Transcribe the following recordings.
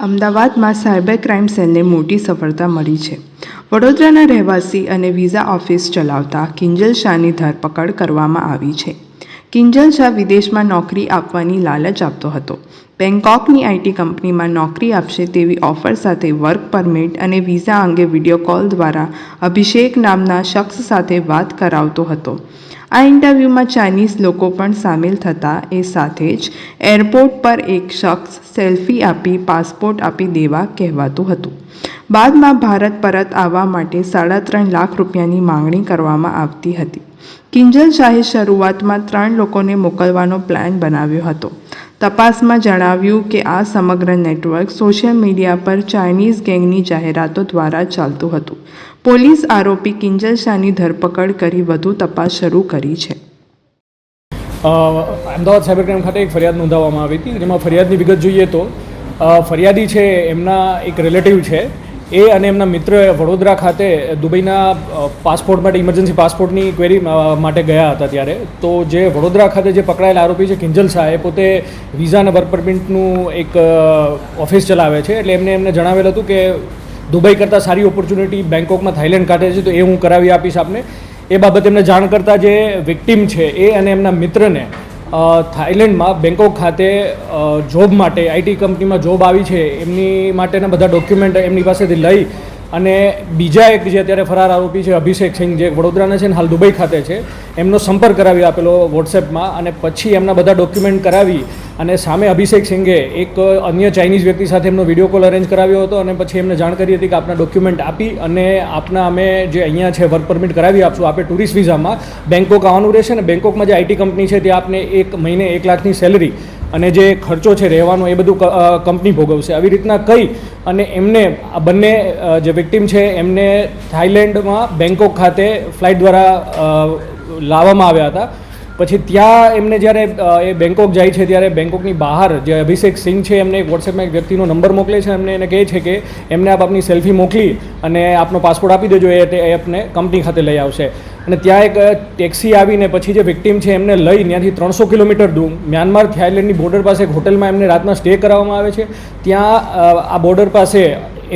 અમદાવાદમાં cyber crime સેલને મોટી સફળતા મળી છે. વડોદરાના રહેવાસી અને વિઝા ઓફિસ ચલાવતા કિંજલ શાહની ધરપકડ કરવામાં આવી છે. કિંજલ શાહ વિદેશમાં નોકરી આપવાની લાલચ આપતો હતો. બેંકોકની આઈટી કંપનીમાં નોકરી આપશે તેવી ઓફર સાથે વર્ક પરમિટ અને વિઝા અંગે વીડિયો કોલ દ્વારા અભિષેક નામના શખ્સ સાથે વાત કરાવતો હતો. આ ઇન્ટરવ્યૂમાં ચાઇનીઝ લોકો પણ સામેલ થતા એ સાથે જ એરપોર્ટ પર એક શખ્સ સેલ્ફી આપી પાસપોર્ટ આપી દેવા કહેવાતું હતું. બાદમાં ભારત પરત આવવા માટે સાડા ત્રણ લાખ રૂપિયાની માંગણી કરવામાં આવતી હતી. કિંજલ શાહે શરૂઆતમાં ત્રણ લોકોને મોકલવાનો પ્લાન બનાવ્યો હતો. તપાસમાં જણાવ્યું કે આ સમગ્ર નેટવર્ક સોશિયલ મીડિયા પર ચાઇનીઝ ગેંગની જાહેરાતો દ્વારા ચાલતું હતું. પોલીસ આરોપી કિંજલ શાહની ધરપકડ કરી વધુ તપાસ શરૂ કરી છે. અમદાવાદ સાયબર ક્રાઇમ ખાતે એક ફરિયાદ નોંધાવવામાં આવી હતી, જેમાં ફરિયાદની વિગત જોઈએ તો ફરિયાદી છે, એમના એક રિલેટિવ છે એ અને એમના મિત્ર વડોદરા ખાતે દુબઈના પાસપોર્ટ માટે ઇમરજન્સી પાસપોર્ટની ક્વેરી માટે ગયા હતા ત્યારે. તો જે વડોદરા ખાતે જે પકડાયેલા આરોપી છે, કિંજલ શાહ, એ પોતે વિઝા અને વર્ક પરમિટનું એક ઓફિસ ચલાવે છે. એટલે એમને એમને જણાવેલ હતું કે દુબઈ કરતાં સારી ઓપોર્ચ્યુનિટી બેંકોકમાં થાઇલેન્ડ ખાતે છે, તો એ હું કરાવી આપીશ આપને. એ બાબતે એમને જાણ કરતાં જે વિક્ટિમ છે, એ અને એમના મિત્રને થાઇલેન્ડમાં બેંકોક ખાતે જોબ માટે, આઈટી કંપનીમાં જોબ આવી છે. એમની માટેના બધા ડોક્યુમેન્ટ એમની પાસેથી લઈ અને બીજા એક જે અત્યારે ફરાર આરોપી છે, અભિષેક સિંહ, જે વડોદરાના છે ને, હાલ દુબઈ ખાતે છે, એમનો સંપર્ક કરાવી આપેલો વોટ્સએપમાં અને પછી એમના બધા ડોક્યુમેન્ટ કરાવી અને સામે અભિષેક સિંઘે એક અન્ય ચાઇનીઝ વ્યક્તિ સાથે એમનો વીડિયો કોલ અરેન્જ કરાવ્યો હતો અને પછી એમને જાણ કરી હતી કે આપના ડોક્યુમેન્ટ આપી અને આપના અમે જે અહીંયા છે, વર્ક પરમિટ કરાવી આપશું. આપણે ટુરિસ્ટ વિઝામાં બેંકોક આવવાનું રહેશે ને બેંકોકમાં જે આઈટી કંપની છે, ત્યાં આપને એક મહિને એક લાખની સેલરી અને જે ખર્ચો છે, રહેવાનો એ બધું કંપની ભોગવશે. આવી રીતના કહી અને એમને, આ બંને જે વિક્ટિમ છે, એમને થાઇલેન્ડમાં બેંકોક ખાતે ફ્લાઇટ દ્વારા લાવવામાં આવ્યા હતા. પછી ત્યાં એમને જ્યારે એ બેંકોક જાય છે, ત્યારે બેંકોકની બહાર જે અભિષેક સિંહ છે, એમને એક વોટ્સએપમાં એક વ્યક્તિનો નંબર મોકલે છે, એમને એને કહે છે કે એમને આપ આપની સેલ્ફી મોકલી અને આપનો પાસપોર્ટ આપી દેજો, એ તે આપને કંપની ખાતે લઈ આવશે. અને ત્યાં એક ટેક્સી આવીને પછી જે વિક્ટિમ છે એમને લઈ ત્યાંથી ત્રણસો કિલોમીટર દૂર. મ્યાનમાર થાઇલેન્ડની બોર્ડર પાસે એક હોટલમાં એમને રાતના સ્ટે કરાવવામાં આવે છે. ત્યાં આ બોર્ડર પાસે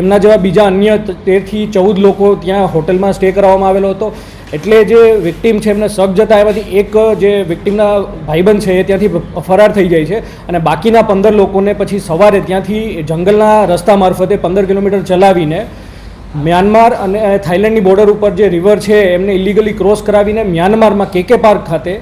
એમના જેવા બીજા અન્ય તેરથી ચૌદ લોકો ત્યાં હોટલમાં સ્ટે કરાવવામાં આવેલો હતો. એટલે જે વિક્ટિમ છે એમને શક જતા એમાંથી એક જે વિક્ટિમના ભાઈબંધ છે એ ત્યાંથી ફરાર થઈ જાય છે. અને બાકીના પંદર લોકોને પછી સવારે ત્યાંથી જંગલના રસ્તા મારફતે પંદર કિલોમીટર ચલાવીને મ્યાનમાર અને થાઇલેન્ડની બોર્ડર ઉપર જે રિવર છે, એમને ઇલીગલી ક્રોસ કરાવીને મ્યાનમારમાં કેકે પાર્ક ખાતે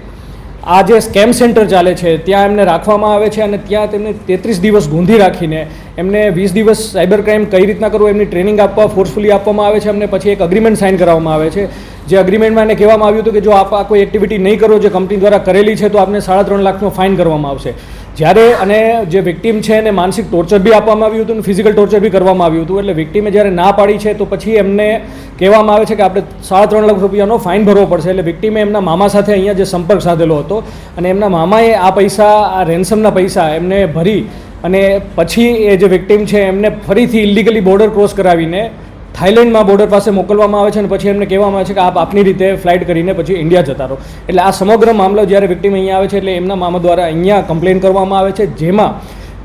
આ જે સ્કેમ સેન્ટર ચાલે છે. ત્યાં એમને રાખવામાં આવે છે અને ત્યાં તેમને તેત્રીસ દિવસ ગૂંધી રાખીને એમને વીસ દિવસ સાયબર ક્રાઇમ કઈ રીતના કરવું, એમની ટ્રેનિંગ આપવા ફોર્સફુલી આપવામાં આવે છે, એમને પછી એક અગ્રીમેન્ટ સાઇન કરવામાં આવે છે. જે અગ્રીમેન્ટમાં એને કહેવામાં આવ્યું હતું કે જો આપ આ કોઈ એક્ટિવિટી નહીં કરો જે કંપની દ્વારા કરેલી છે, તો આપને સાડા ત્રણ લાખનો ફાઇન કરવામાં આવશે. જ્યારે અને જે વિક્ટિમ છે એને માનસિક ટોર્ચર બી આપવામાં આવ્યું હતું અને ફિઝિકલ ટોર્ચર બી કરવામાં આવ્યું હતું, એટલે વિક્ટિમે જ્યારે ના પાડી છે તો પછી એમને કહેવામાં આવે છે કે આપણે સાડા ત્રણ લાખ રૂપિયાનો ફાઇન ભરવો પડશે. એટલે વિક્ટિમે એમના મામા સાથે અહીંયા જે સંપર્ક સાધેલો હતો અને એમના મામાએ આ પૈસા, આ રેન્સમના પૈસા એમને ભરી અને પછી એ જે વિક્ટિમ છે એમને ફરીથી ઇલિગલી બોર્ડર ક્રોસ કરાવીને થાઇલેન્ડમાં બોર્ડર પાસે મોકલવામાં આવે છે અને પછી એમને કહેવામાં આવે છે કે આપ આપની રીતે ફ્લાઇટ કરીને પછી ઇન્ડિયા જતા રહો. એટલે આ સમગ્ર મામલો જ્યારે વિક્ટિમ અહીંયા આવે છે, એટલે એમના મામા દ્વારા અહીંયા કમ્પ્લેન કરવામાં આવે છે, જેમાં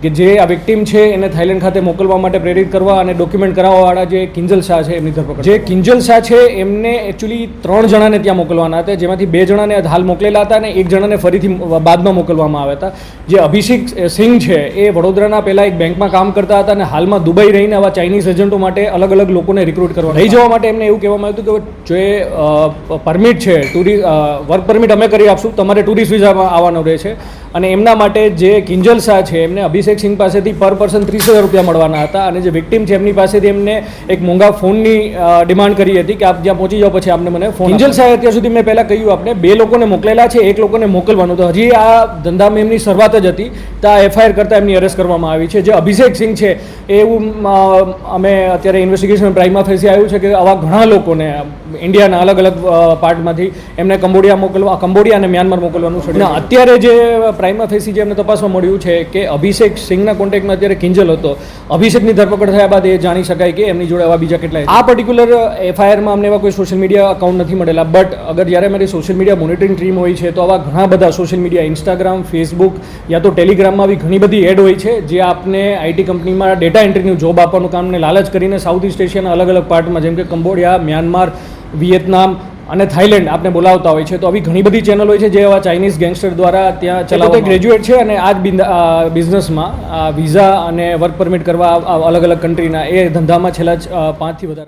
કે જે આ વિક્ટીમ છે એને થાઇલેન્ડ ખાતે મોકલવા માટે પ્રેરિત કરવા અને ડોક્યુમેન્ટ કરાવવાવાળા જે કિંજલ શાહ છે એમની ધરપકડ જે કિંજલ શાહ છે એમને એકચ્યુઅલી ત્રણ જણાને ત્યાં મોકલવાના હતા જેમાંથી બે જણાને હાલ મોકલેલા હતા અને એક જણાને ફરીથી બાદમાં મોકલવામાં આવ્યા હતા. જે અભિષેક સિંઘ છે એ વડોદરાના પહેલાં એક બેંકમાં કામ કરતા હતા અને હાલમાં દુબઈ રહીને આવા ચાઇનીઝ એજન્ટો માટે અલગ અલગ લોકોને રિક્રુટ કરવા લઈ જવા માટે એમને એવું કહેવામાં આવ્યું હતું કે જે પરમિટ છે ટુરિસ્ટ વર્ક પરમિટ અમે કરી આપશું તમારે ટુરિસ્ટ વિઝામાં આવવાનો રહે છે અને એમના માટે જે કિંજલ શાહ છે એમને અભિષેક સિંહ પાસેથી પર પર્સન ત્રીસ હજાર રૂપિયા મળવાના હતા અને જે વિક્ટિમ છે એમની પાસેથી એમને એક મોંઘા ફોનની ડિમાન્ડ કરી હતી કે આપ જ્યાં પહોંચી જાઓ પછી આપને મને ફોન કિંજલ શાહ અત્યાર સુધી મેં પહેલાં કહ્યું આપણે બે લોકોને મોકલેલા છે એક લોકોને મોકલવાનું. તો હજી આ ધંધામાં એમની શરૂઆત જ હતી તો આ એફઆઈઆર કરતાં એમની અરેસ્ટ કરવામાં આવી છે. જે અભિષેક સિંહ છે એવું અમે અત્યારે ઇન્વેસ્ટિગેશન પ્રાઇમમાં ફેસી આવ્યું છે કે આવા ઘણા લોકોને ઇન્ડિયાના અલગ અલગ પાર્ટમાંથી એમને કંબોડિયા મોકલવા કંબોડિયા અને મ્યાનમાર મોકલવાનું છે અત્યારે જે પ્રાઇમા ફેસી જે અમને તપાસમાં મળ્યું છે કે અભિષેક સિંઘના કોન્ટેક્ટમાં અત્યારે કિંજલ હતો. અભિષેકની ધરપકડ થયા બાદ એ જાણી શકાય કે એમની જોડે આવા બીજા કેટલાય આ પર્ટિક્યુલર એફઆઈઆરમાં અમને એવા કોઈ સોશિયલ મીડિયા અકાઉન્ટ નથી મળેલા બટ અગર જ્યારે મારી સોશિયલ મીડિયા મોનિટરિંગ ટીમ હોય છે, તો આવા ઘણા બધા સોશિયલ મીડિયા ઇન્સ્ટાગ્રામ ફેસબુક યા તો ટેલિગ્રામમાં આવી ઘણી બધી એડ હોય છે, જે આપને આઈટી કંપનીમાં ડેટા એન્ટ્રીનું જોબ આપવાનું કામને લાલચ કરીને સાઉથ ઇસ્ટ એશિયાના અલગ અલગ પાર્ટમાં જેમ કે કંબોડિયા મ્યાનમાર વિયેતનામ અને થાઇલેન્ડ આપને બોલાવતા હોય છે. તો આવી ઘણી બધી ચેનલ હોય છે જે આવા ચાઇનીઝ ગેંગસ્ટર દ્વારા ત્યાં ચલાવતા ગ્રેજ્યુએટ છે અને આ જ બિઝનેસમાં વિઝા અને વર્ક પરમિટ કરવા અલગ અલગ કન્ટ્રીના એ ધંધામાં છેલ્લા પાંચથી વધારે